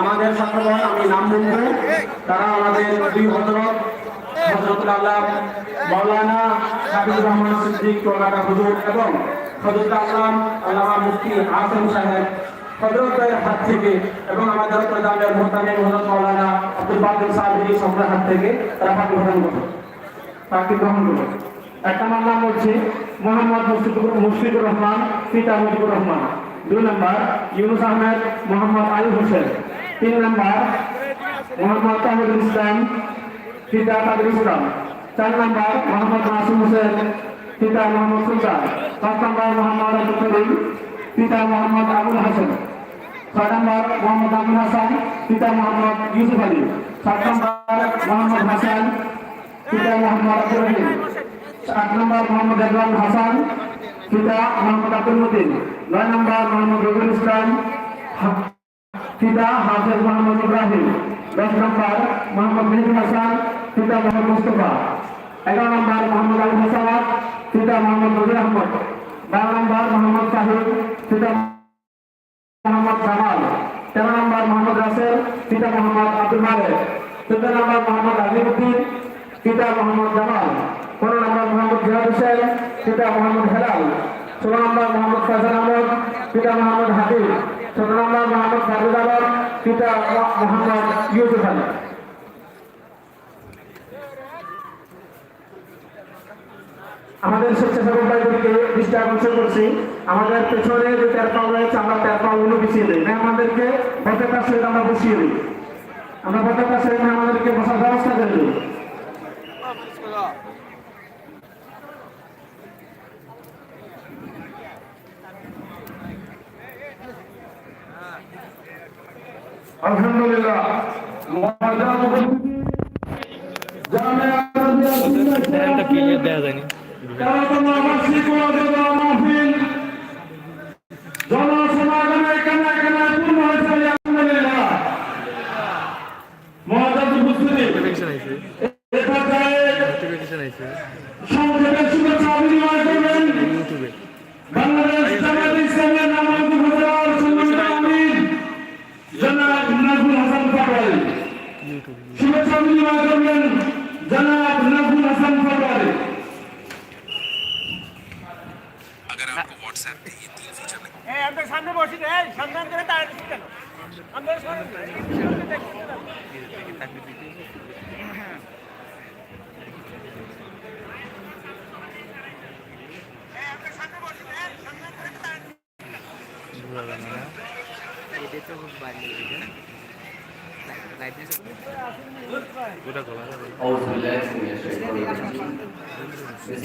আমাদের ছাত্রগণ আমি নাম বলব তারা আমাদের দুই হজরত হজরতুল আল্লাহ মৌলানা হাবিবুর রহমান সিদ্দিক টোলাকা হুজুর এবং হজরত আল্লাহ আল্লামা মুফতি আসেম সাহেব হজরতের হাত থেকে এবং আমাদের প্রধানের মোহতামে হজরত হাত থেকে তারা পাঠি গ্রহণ করবে। পাখি গ্রহণ করবে। এক নম্বর নাম হচ্ছে মোহাম্মদ মুশফিকুর মুশফিকুর রহমান, পিতা মুজিবুর রহমান। দুই নম্বর, ইউনুস আহমেদ, মোহাম্মদ আলী হোসেন। তিন নম্বর, মোহাম্মদ তাহিদুল ইসলাম, পিতা কাদের ইসলাম। চার নম্বর, মোহাম্মদ মাসুম হোসেন, পিতা মোহাম্মদ সুলতান। পাঁচ নম্বর, মোহাম্মদ আব্দুল করিম, পিতা মোহাম্মদ আবুল হাসান। ছয় নম্বর, মোহাম্মদ আবুল হাসান, পিতা মোহাম্মদ ইউসুফ আলী। সাত নম্বর, মোহাম্মদ হাসান পিতা মোহাম্মদ আব্দুল রহিম আট নম্বর মোহাম্মদ ইমরান হাসান পিতা মোহাম্মদ আব্দুল মতিন নয় নম্বর মোহাম্মদ রবিউল ইসলাম হা- পিতা হাফেজ মোহাম্মদ ইব্রাহিম দশ নম্বর মোহাম্মদ মেহদি হাসান পিতা মোহাম্মদ মুস্তফা এগারো নম্বর মোহাম্মদ আলী হাসান পিতা মোহাম্মদ নজির আহমদ বারো নম্বর মোহাম্মদ সাহিদ পিতা মোহাম্মদ জামাল তেরো নম্বর মোহাম্মদ রাসেল পিতা মোহাম্মদ আব্দুল মালেক চোদ্দ নম্বর মোহাম্মদ আজিমুদ্দিন পিতা মোহাম্মদ জামাল, পনেরো নম্বর মোহাম্মদ জিয়াদ হোসেন, পিতা মোহাম্মদ হেলাল, ষোলো নম্বর মোহাম্মদ ফয়সাল আহমদ, পিতা মোহাম্মদ হাবিব ষোলো নম্বর মোহাম্মদ সাজুদ আলম, পিতা মোহাম্মদ ইউসুফ আলী। আমাদের স্বেচ্ছাসেবক ভাইদেরকে দৃষ্টি আকর্ষণ করছি। আমাদের পেছনে যে তের পাও রয়েছে, আমরা তের পাও গুলো বিছিয়ে দিই। না আমাদেরকে পতাকার সহিত আমরা বসিয়ে দিই। আমরা পতাকার সহিত আমাদেরকে বসার ব্যবস্থা করে দিই। আলহামদুলিল্লাহ। মহাজান উপস্থিতি। জামে চ্যানেলটা ক্লিয়ার দেওয়া যায়নি? তেরোতম বার্ষিক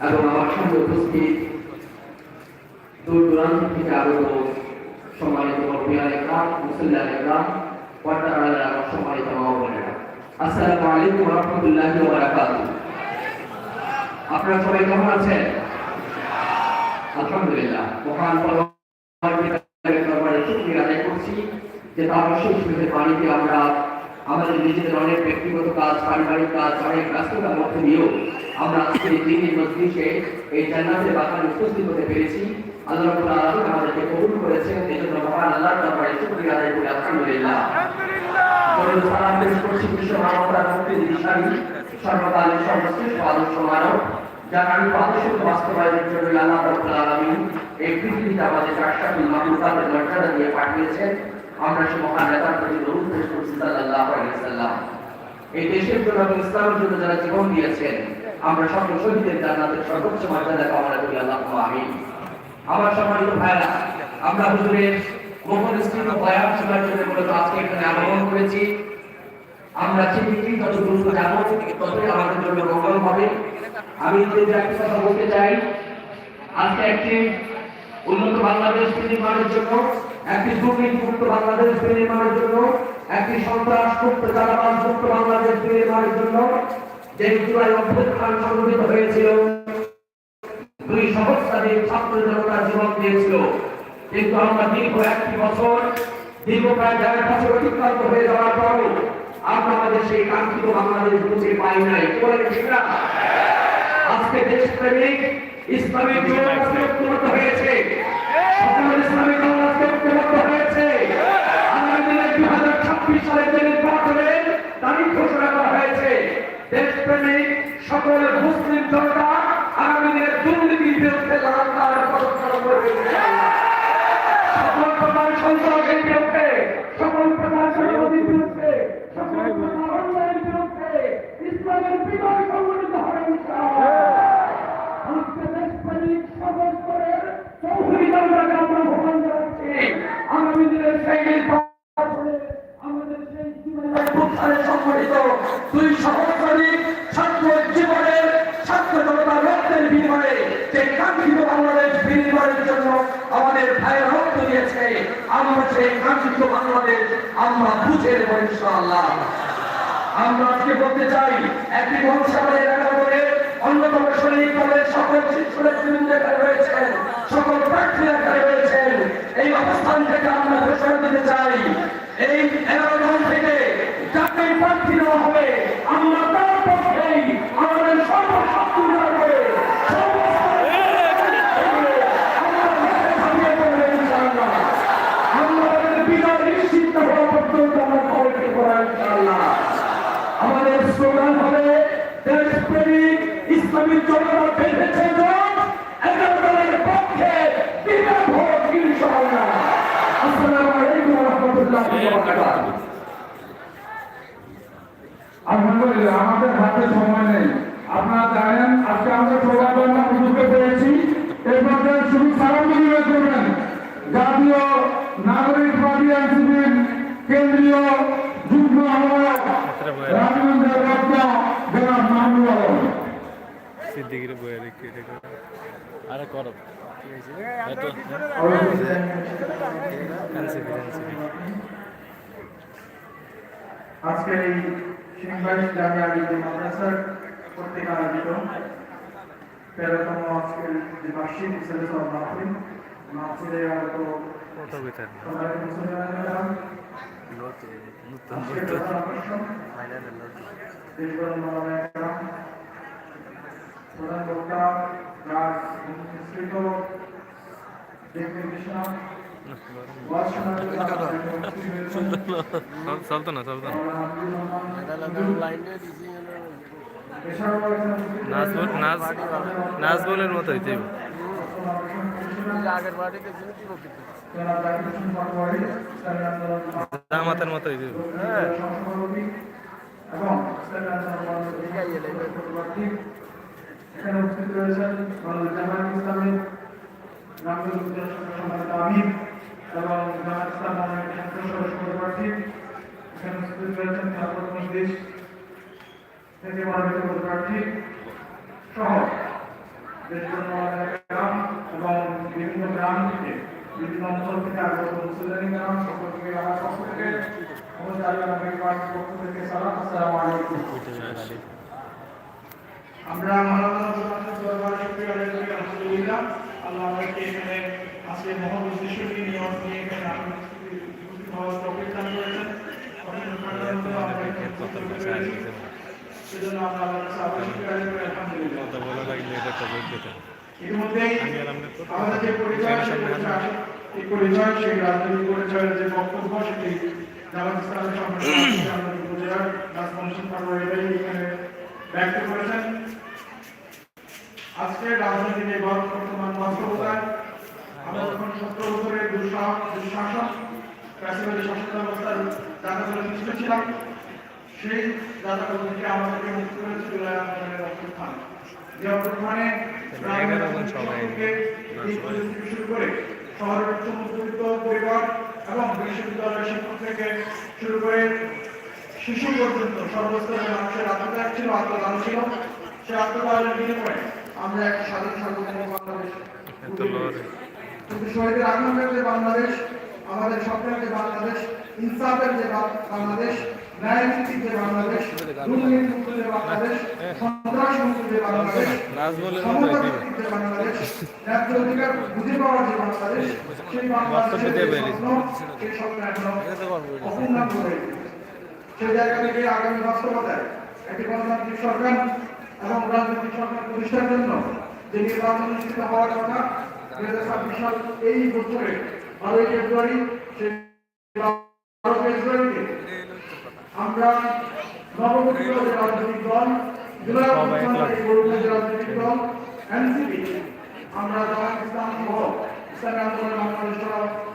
এবং আমার সঙ্গে উপস্থিত দূর দূরান্ত থেকে আগত সম্মানিত পর্দার সম্মানিত আসসালামু আলাইকুম রাহমাতুল্লাহি আপনারা সবাই কেমন আছেন? আলহামদুলিল্লাহ, মহান দরবারে শুকরিয়া আদায় করছি যে তার পানিতে আমরা আমাদের নিজেদের অনেক ব্যক্তিগত কাজ, পারিবারিক কাজ, অনেক ব্যস্ততার মধ্যে দিয়েও আমরা আজকে এই দিনের মজলিসে এই জান্নাতের বাগানে উপস্থিত হতে পেরেছি। আল্লাহ রাব্বুল আমাদেরকে কবুল করেছেন। এজন্য মহান আল্লাহর দরবারে শুকরিয়া আদায় করি। আলহামদুলিল্লাহ। জন্য এই আমাদের দিয়ে পাঠিয়েছেন। আমরা সে মহান নেতার প্রতি দরুদ পেশ করছি সাল্লাল্লাহু আলাইহি ওয়াসাল্লাম। এই দেশের জন্য এবং ইসলামের জন্য যারা জীবন দিয়েছেন, আমরা সকল শহীদের জান্নাতের সর্বোচ্চ মর্যাদা কামনা করি আল্লাহ আমিন। আমার সম্মানিত ভাইরা আমরা হুজুরের মুখনিসৃত বয়ান শোনার জন্য মূলত আজকে এখানে আগমন করেছি। আমরা চিন্তিত যত দ্রুত যাব ততই আমাদের জন্য মঙ্গল হবে। আমি যে কথা বলতে চাই, আজকে একটি উন্নত বাংলাদেশ নির্মাণের জন্য একটি দুর্নীতিমুক্ত বাংলাদেশ নির্মাণের জন্য, একটি সন্ত্রাস মুক্ত চালাবাস মুক্ত বাংলাদেশ নির্মাণের জন্য যে জুলাই অভ্যুত্থান সংগঠিত হয়েছিল, দুই সহস্রাধিক ছাত্র জনতা জীবন দিয়েছিল। কিন্তু আমরা দীর্ঘ একটি বছর দীর্ঘ প্রায় দেড় বছর অতিক্রান্ত হয়ে যাওয়ার পরও আমরা আমাদের সেই কাঙ্ক্ষিত বাংলাদেশ বুঝে পাই নাই। বলেন ঠিক আজকে দেশপ্রেমিক ইসলামিক জোট হয়েছে। সকল ইসলামিক দল আজকে ঐক্যবদ্ধ হয়েছে আগামী দিনে দুই হাজার ছাব্বিশ সালের যে নির্বাচনের তারিখ ঘোষণা করা হয়েছে দেশপ্রেমিক সকল মুসলিম জনতা আগামী দিনে দুর্নীতির বিরুদ্ধে লড়ার সকল প্রধান সন্ত্রাসের বিরুদ্ধে, সকল প্রধান সকল প্রধান বিরুদ্ধে, ইসলামের বিজয় সংগঠিত হবে ইনশাআল্লাহ। আজকে দেশপ্রেমিক সকল স্তরের চৌধুরী জনতাকে আমরা আহ্বান জানাচ্ছি। আগামী দিনের সেই নির্বাচনে আমাদের সেই জীবনের প্রসারে সংগঠিত দুই সহস্রাধিক ছাত্র জীবনের ছাত্র জনতা রক্তের বিনিময়ে যে কাঙ্ক্ষিত বাংলাদেশ বিনিময়ের জন্য আমাদের ভাইয়ের রক্ত দিয়েছে আমরা সেই কাঙ্ক্ষিত বাংলাদেশ আমরা বুঝে নেব ইনশাআল্লাহ আমরা আজকে বলতে চাই একটি বংশাবলী এলাকা করে অন্যতম সৈনিক দলের সকল শিশু নেতৃবৃন্দ এখানে রয়েছেন সকল প্রার্থী এখানে রয়েছেন এই অবস্থান থেকে আমরা ঘোষণা দিতে চাই এই এগারো জন থেকে যাকে প্রার্থী দেওয়া হবে আমরা তার পক্ষেই আমাদের সর্বশক্তি দেওয়া হবে আমাদের বিজয় নিশ্চিত হওয়া পর্যন্ত আমরা খবরটি করা ইনশাআল্লাহ আমাদের স্লোগান হবে দেশপ্রেমিক ইসলামী জনতা বেঁধেছে জোট এগারো দলের পক্ষে বিনা ভোট ইনশাআল্লাহ আসসালামু আলাইকুম ওয়া রাহমাতুল্লাহি ওয়া বারাকাতুহু আলহামদুলিল্লাহ আমাদের হাতে সময় নেই। আপনারা জানেন আজকে আমরা নাম বুঝতে পেরেছি। এই পর্যায়ে শুধু সালাম বিনিময় করবেন জাতীয় নাগরিক পার্টি এনসিপির কেন্দ্রীয় যুগ্ম আহ্বায়ক জনাব মাহমুদ আলম। সিদ্দিকির আরে করো। আজকে এই সিংবাইশ জামিয়া আলিদের মাদ্রাসার কর্তৃক আয়োজিত তেরোতম আজকের যে বার্ষিক ইসলামী মাহফিল। মাহফিলে আগত প্রধান বক্তা যার মিশ্রিত চলতো না চলতো নাচ বল নাচ নাচ বলের মতো হইতে জামাতের মতো হইতে এখানে উপস্থিত রয়েছেন ইসলামের আমির এবং জামায়াত ইসলাম ছাত্র সদস্য প্রার্থী এখানে উপস্থিত রয়েছেন খেলাফত মজলিস থেকে মনোনীত প্রার্থী সহ এবং বিভিন্ন গ্রাম থেকে, বিভিন্ন অঞ্চল থেকে আগত মুসলিম গ্রাম সকলকে আমার পক্ষ থেকে পক্ষ থেকে সালাম আমরা আল্লাহ এখানে আজকে মহৎ উদ্দেশ্যটি নিয়ে নিয়ে এখানে উপস্থিত হওয়ার করেছেন আমাদের পরিচয় সেই রাজনৈতিক পরিচয়ের যে বক্তব্য সেটি জামাত ইসলামের উপজেলার এখানে ব্যক্ত করেছেন। আজকে বর্তমান বাস্তবতায় আমরা এবং বিশ্ববিদ্যালয়ের শিক্ষক শুরু করে শিশু পর্যন্ত সর্বস্তরের মানুষের ছিল, আত্মদান ছিল। সে আত্মবলের বিনিময়ে আমরা এক স্বাধীন সার্বভৌম বাংলাদেশ কিন্তু শহীদের আনন্দের যে বাংলাদেশ আমাদের স্বপ্নের যে বাংলাদেশ ইনসাফের যে বাংলাদেশ যে বাংলাদেশ দুর্নীতি যে বাংলাদেশ সন্ত্রাস মুক্ত যে বাংলাদেশ নাজমুলের মতো সমতা একই। ভিত্তিক যে বাংলাদেশ ন্যায্য অধিকার বুঝে পাওয়ার যে বাংলাদেশ সেই বাংলাদেশের যে সেই স্বপ্ন এখনও অপূর্ণাঙ্গ হয়ে সেই জায়গা থেকে আগামী বাস্তবতায় একটি গণতান্ত্রিক সরকার এবং রাজনৈতিক সরকার প্রতিষ্ঠার জন্য যে নির্বাচন অনুষ্ঠিত হওয়ার কথা আমরা রাজনৈতিক দল আমরা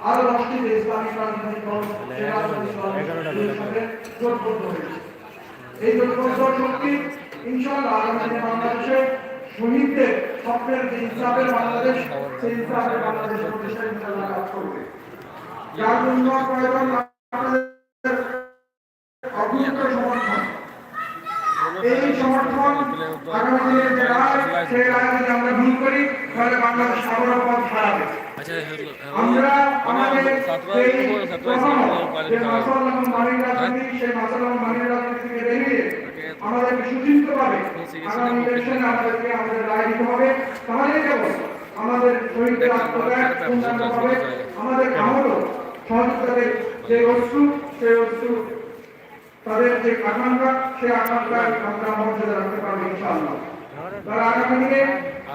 আরও দশটি যে ইসলামিক রাজনৈতিক দল সেই রাজনৈতিক দলের এই জোটবদ্ধ শক্তি ইনশাআল্লাহ আগামী বাংলাদেশে শহীদদের স্বপ্নের যে ইনসাফের বাংলাদেশ সেই ইনসাফের বাংলাদেশ প্রতিষ্ঠা ইনশাআল্লাহ কাজ করবে। যার জন্য প্রয়োজন আপনাদের সমর্থন। এই সমর্থন আগামী দিনে যে রায় সেই রায় যদি আমরা ভুল করি তাহলে বাংলাদেশ সাগরের পথ হারাবে। আমরা আমাদের সেই প্রথম যে মাসাল এবং মানির রাজনীতি সেই মাসাল এবং মানির রাজনীতি থেকে বেরিয়ে আমাদেরকে সুচিন্তিতভাবে আগামী ইলেকশনে আমাদেরকে আমাদের রায় দিতে হবে। তাহলেই কেবল আমাদের শহীদদের আত্মত্যাগ হবে। আমাদের আমলও সহযোগিতাদের যে অস্ত্র সেই অস্ত্র তাদের যে আকাঙ্ক্ষা সেই আকাঙ্ক্ষা আমরা মর্যাদা রাখতে পারব ইনশাআল্লাহ। তারা আগামী দিনে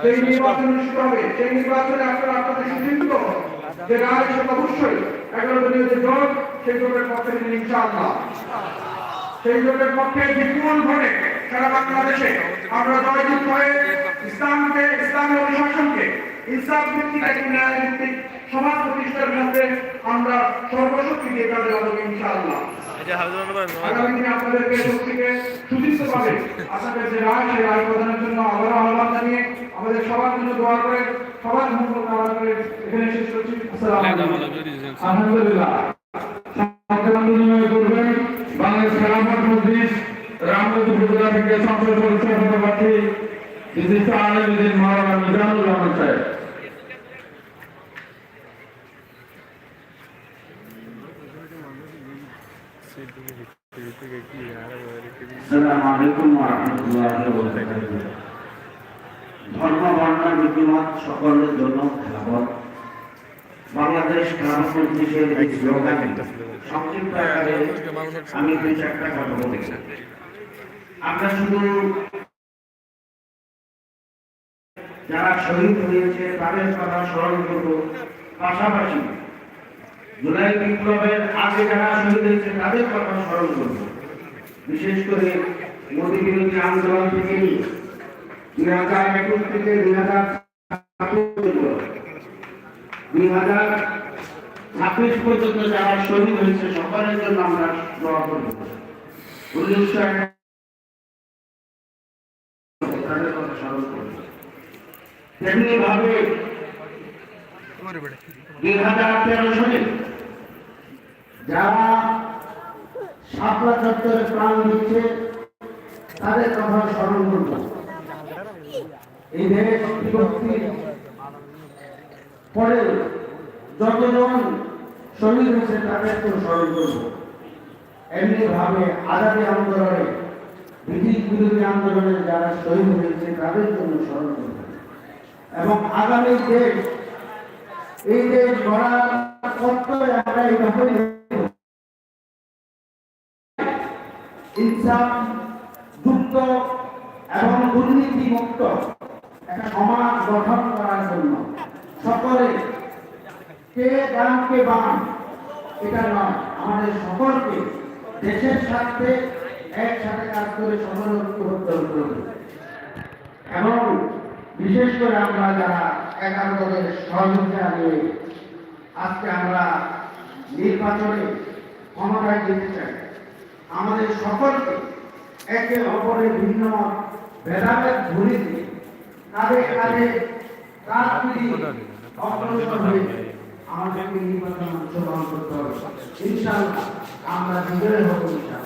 সেই নির্বাচন অনুষ্ঠিত হবে সেই নির্বাচনে আপনারা আপনাদের সুচিন্তিত হন। যে রায় অবশ্যই এগারো দলীয় যে জোট সেই জোটের পক্ষে ইনশাআল্লাহ। সেই জোটের পক্ষে বিপুল ভোটে সারা বাংলাদেশে। আমরা জয়যুক্ত হয়ে ইসলামকে ইসলামের অনুশাসনকে ইসলাম ভিত্তিক একটি ন্যায় ভিত্তিক সমাজ প্রতিষ্ঠার মধ্যে আমরা সর্বশক্তি দিয়ে কাজে লাগাবো ইনশাআল্লাহ। আগামী দিনে আপনাদেরকে শক্তিকে সুচিত আপনাদের যে রায় সেই রায় প্রদানের জন্য আবার আহ্বান জানিয়ে আমাদের সবার জন্য দোয়া করে সবার মঙ্গল কামনা করে এখানে শেষ করছি। আসসালামু আলাইকুম। আলহামদুলিল্লাহ। করবেন বাংলাদেশ খেলাফত মজলিস রামগঞ্জ উপজেলা থেকে সংসদ সদস্য পদপ্রার্থী বিশিষ্ট আলমদিন মাওলানা মিজানুর রহমান সাহেব। আসসালামু আলাইকুম ওয়া রাহমাতুল্লাহি ওয়া ধর্ম বর্ণ নীতিমত সকলের জন্য খেলাফত। বাংলাদেশ খেলাফত মজলিসের স্লোগান সংক্ষিপ্ত আকারে আমি দুই চারটা কথা বলি আমরা শুধু যারা শহীদ হয়েছে, তাদের কথা স্মরণ করব। পাশাপাশি জুলাই বিপ্লবের আগে যারা শহীদ হয়েছে, তাদের কথা স্মরণ করব। বিশেষ করে মোদী বিরোধী আন্দোলন থেকে দুই হাজার একুশ থেকে দুই হাজার দুই হাজার ছাব্বিশ পর্যন্ত যারা শহীদ হয়েছে, সকলের জন্য আমরা দোয়া করব। স্মরণ করব তেমনি ভাবে দুই হাজার তেরো সালে যারা শাপলা চত্বরে প্রাণ দিচ্ছে, তাদের কথা স্মরণ করব। এই দেশ পরে যতজন শহীদ হয়েছে তাদেরকে স্মরণ করব। এমনি ভাবে আজাদি আন্দোলনে ব্রিটিশ বিরোধী যারা শহীদ হয়েছে, তাদের জন্য স্মরণ করব এবং আগামী দেশ, এই দেশ গড়ার কর্তব্য আমরা এইভাবে ইনসাফ যুক্ত এবং দুর্নীতি মুক্ত একটা সমাজ গঠন করার জন্য সকলে কে ডান কে বাম এটা নয়। আমাদের সকলকে দেশের স্বার্থে একসাথে কাজ করে সকল ঐক্যবদ্ধ হতে এবং বিশেষ করে আমরা যারা দলের সহযোগিতা নিয়ে আজকে আমরা নির্বাচনে ক্ষমতায় যেতে চাই, আমাদের সকলকে একে অপরের ভিন্ন ভেদাভেদ ভুলে দিয়ে কাঁধে কাঁধে কাঁধ মিলিয়ে অগ্রসর হয়ে আমাদেরকে নির্বাচন অংশগ্রহণ করতে হবে। ইনশাআল্লাহ, আমরা বিজয় হব ইনশাআল্লাহ।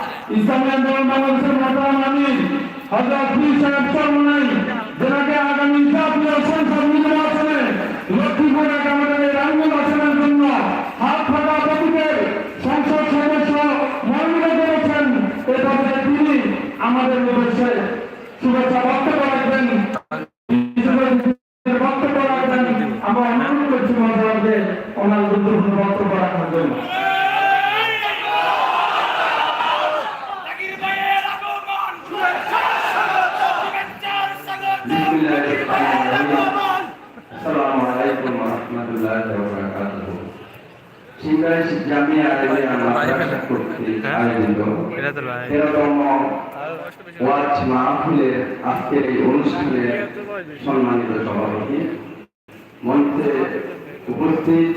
ইসলামী আন্দোলন বাংলাদেশের মাতাম আমিন হযরত পীর সাহেব চরমনাই যেটাকে আগামী জাতীয় সংসদ নির্বাচনে লক্ষ্মীপুরে আমাদের এই রামগঞ্জ আসনের জন্য হাত ফাটা প্রতীকের সংসদ সদস্য মনোনীত করেছেন এভাবে তিনি আমাদের উদ্দেশ্যে শুভেচ্ছা বক্তব্য রাখবেন বক্তব্য রাখবেন আমরা অনুরোধ করছি মহাসভাকে ওনার গুরুত্বপূর্ণ বক্তব্য রাখার জন্য জাকির ভাইয়ের আগমন শুভেচ্ছা শুভেচ্ছার স্বাগত আসসালামু আলাইকুম ওয়া রাহমাতুল্লাহি ওয়া বারাকাতুহু সিঙ্গাইশ জামিয়া আলিয়া মাদ্রাসা কর্তৃক আয়োজিত এটা তো ভাই তেরোতম ওয়াজ মাহফিলের আজকের অনুষ্ঠানে সম্মানিত সভাপতি মঞ্চে উপস্থিত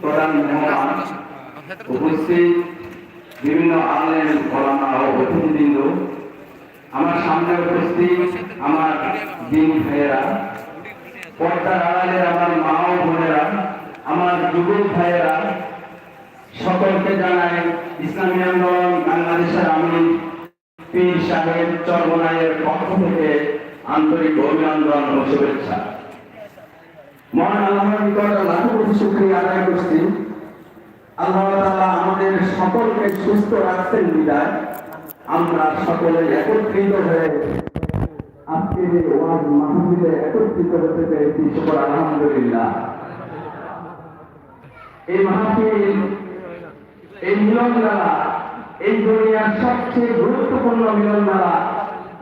প্রধান মেহমান উপস্থিত বিভিন্ন আলেম ওলামা ও অতিথিবৃন্দ আমার সামনে উপস্থিত আমার দিন ভাইয়েরা পর্দার আড়ালের আমার মা ও বোনেরা আমার যুবক ভাইয়েরা সকলকে জানাই ইসলামী আন্দোলন বাংলাদেশের আমি পীর সাহেব চরমনায়ের পক্ষ থেকে আন্তরিক অভিনন্দন ও শুভেচ্ছা। মহান আল্লাহর নিকট লাখো কোটি শুকরিয়া আদায় করছি। আল্লাহ তাআলা আমাদের সকলকে সুস্থ রাখছেন বিদায়। আমরা সকলে একত্রিত হয়ে আজকের এই ওয়াজ মাহফিলে একত্রিত হতে পেরেছি। শুকর আলহামদুলিল্লাহ। এই মাহফিল, এই মিলন মেলা এই দুনিয়ার সবচেয়ে গুরুত্বপূর্ণ মিলন মেলা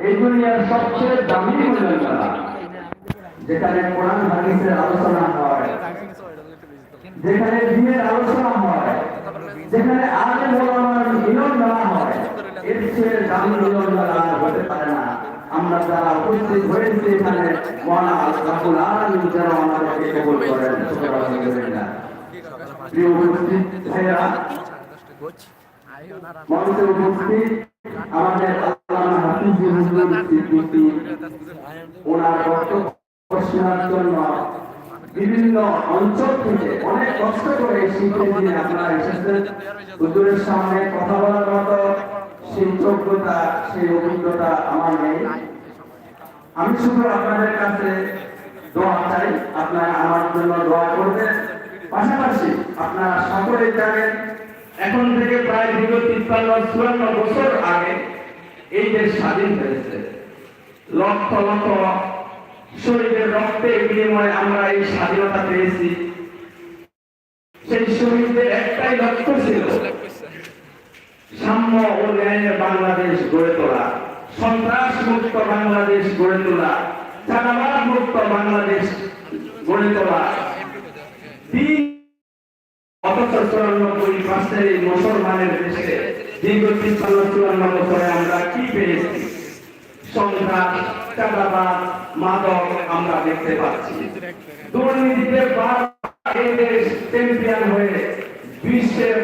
এই দুনিয়ার সবচেয়ে দামি মিলন মেলা যেখানে কোরআন, হাদিসের আলোচনা হয়, যেখানে দিনের আলোচনা হয়, যেখানে আগে ওলামার মিলন মেলা হয়, এর চেয়ে দামি মিলন মেলা হতে পারে না। আমরা যারা উপস্থিত হয়েছি এখানে, মহান আল্লাহুল আলামিন যেন আমাদেরকে কবুল করেন। শুকর প্রিয় উপস্থিত ভাইয়েরা বিভিন্ন অঞ্চল থেকে অনেক কষ্ট করে দিয়ে আপনারা এসেছেন। হুজুরের সামনে কথা বলার মতো সেই যোগ্যতা, সেই অভিজ্ঞতা আমার নেই। আমি শুধু আপনাদের কাছে দোয়া চাই, আপনারা আমার জন্য দোয়া করবেন। পাশাপাশি আপনারা সকলে জানেন এখন থেকে প্রায় বিগত তিপ্পান্ন, চুয়ান্ন বছর আগে এই দেশ স্বাধীন হয়েছে। লক্ষ লক্ষ শহীদের রক্তের বিনিময়ে আমরা এই স্বাধীনতা পেয়েছি। সেই শহীদদের একটাই লক্ষ্য ছিল সাম্য ও বাংলাদেশ গড়ে তোলা সন্ত্রাস মুক্ত বাংলাদেশ গড়ে তোলা চাঁদাবাদ মুক্ত বাংলাদেশ গড়ে তোলা। তিন অথচ চুরানব্বই এই মুসলমানের দেশে দীর্ঘ তিপ্পান্ন চুয়ান্ন বছরে আমরা কি পেয়েছি সন্ত্রাস চাঁদাবাদ মাদক আমরা দেখতে পাচ্ছি দুর্নীতিতে দেশ চ্যাম্পিয়ন হয়ে বিশ্বের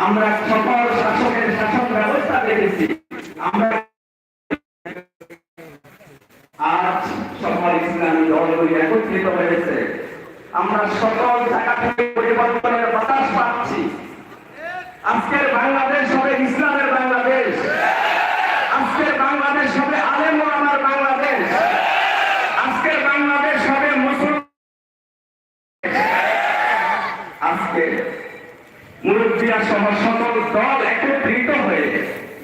আমরা সকল শাসকের শাসন ব্যবস্থা দেখেছি আমরা আজ সকল ইসলামী দলগুলি একত্রিত হয়েছে আমরা সকল জায়গা থেকে পরিবর্তনের বাতাস পাচ্ছি। আজকের বাংলাদেশ হবে ইসলামের বাংলাদেশ। আজকের বাংলাদেশ হবে আলেম আমার বাংলাদেশ। আজকের বাংলাদেশ হবে মুসলমান। আজকে মুরব্বীরা সহ সকল দল একত্রিত হয়ে,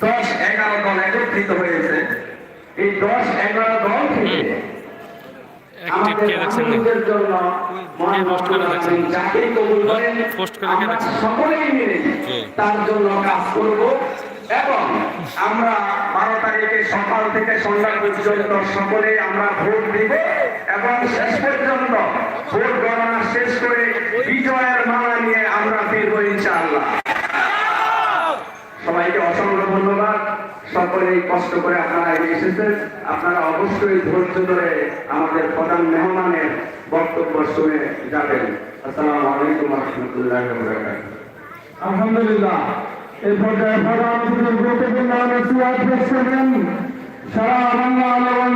দশ এগারো দল একত্রিত হয়েছে। এই দশ এগারো দল থেকে অ্যাক্টিভ কে রাখছেন নাকি? আমাদের জন্য মহান পোস্ট করে রাখছেন? রব্বুল যাকে কবুল করেন। পোস্ট করে কে আমরা সকলেই মিলে তার জন্য কাজ করব। এবং আমরা বারো তারিখে সকাল থেকে সন্ধ্যা পর্যন্ত সকলে আমরা ভোট দিব। এবং শেষ পর্যন্ত ভোট গণনা শেষ করে বিজয়ের মালা নিয়ে আমরা ফিরবো ইনশাআল্লাহ। সবাইকে অসংখ্য ধন্যবাদ। সকল এই কষ্ট করে আপনারা এসেছেন। আপনারা অবশ্যই ধৈর্য ধরে আমাদের প্রধান মেহমানের বক্তব্য শুনে যাবেন। আসসালামু আলাইকুম রহমতুল্লাহ আলহামদুলিল্লাহ। প্রধান গুরুত্বপূর্ণ সারা বাংলা আলোড়ন